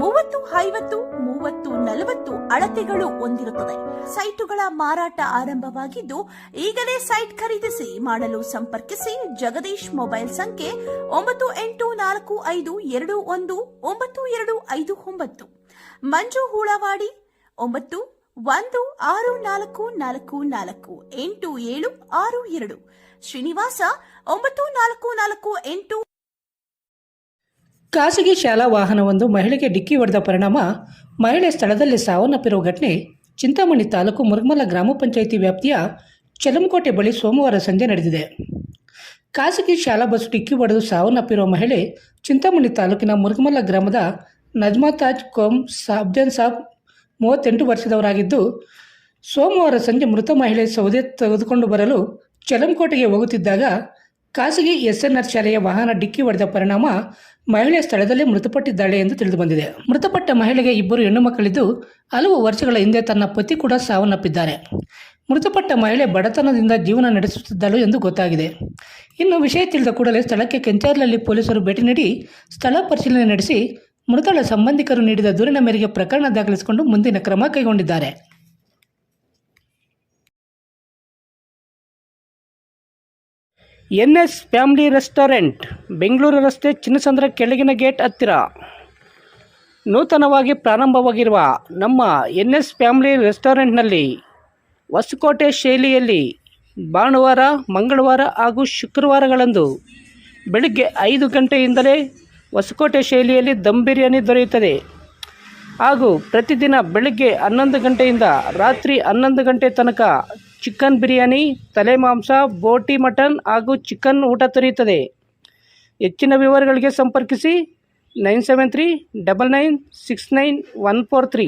ಮೂವತ್ತು, ಐವತ್ತು, ಮೂವತ್ತು, ನಲವತ್ತು ಅಳತೆಗಳು ಹೊಂದಿರುತ್ತದೆ. ಸೈಟುಗಳ ಮಾರಾಟ ಆರಂಭವಾಗಿದ್ದು, ಈಗಲೇ ಸೈಟ್ ಖರೀದಿಸಿ ಮಾಡಲು ಸಂಪರ್ಕಿಸಿ ಜಗದೀಶ್ ಮೊಬೈಲ್ ಸಂಖ್ಯೆ ಒಂಬತ್ತು ಎಂಟು ನಾಲ್ಕು ಐದು ಎರಡು ಒಂದು ಒಂಬತ್ತು ಎರಡು ಐದು ಒಂಬತ್ತು. ಮಂಜು ಹೂಳವಾಡಿ, ಒಂಬತ್ತು ಒಂದು ಆರು ನಾಲ್ಕು ನಾಲ್ಕು ನಾಲ್ಕು ಎಂಟು ಏಳು ಆರು ಎರಡು. ಶ್ರೀನಿವಾಸ, ಒಂಬತ್ತು ನಾಲ್ಕು ನಾಲ್ಕು ಎಂಟು ಖಾಸಗಿ ಶಾಲಾ ವಾಹನವೊಂದು ಮಹಿಳೆಗೆ ಡಿಕ್ಕಿ ಹೊಡೆದ ಪರಿಣಾಮ ಮಹಿಳೆ ಸ್ಥಳದಲ್ಲಿ ಸಾವನ್ನಪ್ಪಿರುವ ಘಟನೆ ಚಿಂತಾಮಣಿ ತಾಲೂಕು ಮುರುಗಮಲ ಗ್ರಾಮ ಪಂಚಾಯಿತಿ ವ್ಯಾಪ್ತಿಯ ಚಲಮಕೋಟೆ ಬಳಿ ಸೋಮವಾರ ಸಂಜೆ ನಡೆದಿದೆ. ಖಾಸಗಿ ಶಾಲಾ ಬಸ್ ಡಿಕ್ಕಿ ಹೊಡೆದು ಸಾವನ್ನಪ್ಪಿರುವ ಮಹಿಳೆ ಚಿಂತಾಮಣಿ ತಾಲೂಕಿನ ಮುರುಗಮಲ ಗ್ರಾಮದ ನಜ್ಮಾ ತಾಜ್ ಕೋಮ್ ಸಾಬ್ಜನ್ ಸಾಬ್ ಮೂವತ್ತೆಂಟು ವರ್ಷದವರಾಗಿದ್ದು, ಸೋಮವಾರ ಸಂಜೆ ಮೃತ ಮಹಿಳೆ ಸೌದೆ ತೆಗೆದುಕೊಂಡು ಬರಲು ಚಲಂಕೋಟೆಗೆ ಹೋಗುತ್ತಿದ್ದಾಗ ಖಾಸಗಿ ಎಸ್ಎನ್ಆರ್ ಶಾಲೆಯ ವಾಹನ ಡಿಕ್ಕಿ ಹೊಡೆದ ಪರಿಣಾಮ ಮಹಿಳೆ ಸ್ಥಳದಲ್ಲೇ ಮೃತಪಟ್ಟಿದ್ದಾಳೆ ಎಂದು ತಿಳಿದುಬಂದಿದೆ ಮೃತಪಟ್ಟ ಮಹಿಳೆಗೆ ಇಬ್ಬರು ಹೆಣ್ಣು ಮಕ್ಕಳಿದ್ದು ಹಲವು ವರ್ಷಗಳ ಹಿಂದೆ ತನ್ನ ಪತಿ ಕೂಡ ಸಾವನ್ನಪ್ಪಿದ್ದಾರೆ. ಮೃತಪಟ್ಟ ಮಹಿಳೆ ಬಡತನದಿಂದ ಜೀವನ ನಡೆಸುತ್ತಿದ್ದಳು ಎಂದು ಗೊತ್ತಾಗಿದೆ. ಇನ್ನು ವಿಷಯ ತಿಳಿದ ಕೂಡಲೇ ಸ್ಥಳಕ್ಕೆ ಕೆಂಚಾರ್ನಲ್ಲಿ ಪೊಲೀಸರು ಭೇಟಿ ನೀಡಿ ಸ್ಥಳ ಪರಿಶೀಲನೆ ನಡೆಸಿ ಮೃತಳ ಸಂಬಂಧಿಕರು ನೀಡಿದ ದೂರಿನ ಮೇರೆಗೆ ಪ್ರಕರಣ ದಾಖಲಿಸಿಕೊಂಡು ಮುಂದಿನ ಕ್ರಮ ಕೈಗೊಂಡಿದ್ದಾರೆ. N S family restaurant, Bengaluru ರಸ್ತೆ ಚಿನ್ನಸಂದ್ರ ಕೆಳಗಿನ ಗೇಟ್ ಹತ್ತಿರ. ನೂತನವಾಗಿ ಪ್ರಾರಂಭವಾಗಿರುವ ನಮ್ಮ ಎನ್ ಎಸ್ ಫ್ಯಾಮಿಲಿ ರೆಸ್ಟೋರೆಂಟ್ನಲ್ಲಿ ಹೊಸಕೋಟೆ ಶೈಲಿಯಲ್ಲಿ ಭಾನುವಾರ, ಮಂಗಳವಾರ ಹಾಗೂ ಶುಕ್ರವಾರಗಳಂದು ಬೆಳಿಗ್ಗೆ ಐದು ಗಂಟೆಯಿಂದಲೇ ಹೊಸಕೋಟೆ ಶೈಲಿಯಲ್ಲಿ ದಮ್ ಬಿರಿಯಾನಿ ದೊರೆಯುತ್ತದೆ. ಹಾಗೂ ಪ್ರತಿದಿನ ಬೆಳಗ್ಗೆ ಹನ್ನೊಂದು ಗಂಟೆಯಿಂದ ರಾತ್ರಿ ಹನ್ನೊಂದು ಗಂಟೆ ತನಕ ಚಿಕನ್ ಬಿರಿಯಾನಿ, ತಲೆ ಮಾಂಸ, ಬೋಟಿ ಮಟನ್ ಹಾಗೂ ಚಿಕನ್ ಊಟ ದೊರೆಯುತ್ತದೆ. ಹೆಚ್ಚಿನ ವಿವರಗಳಿಗೆ ಸಂಪರ್ಕಿಸಿ nine seven three double nine six nine one four three.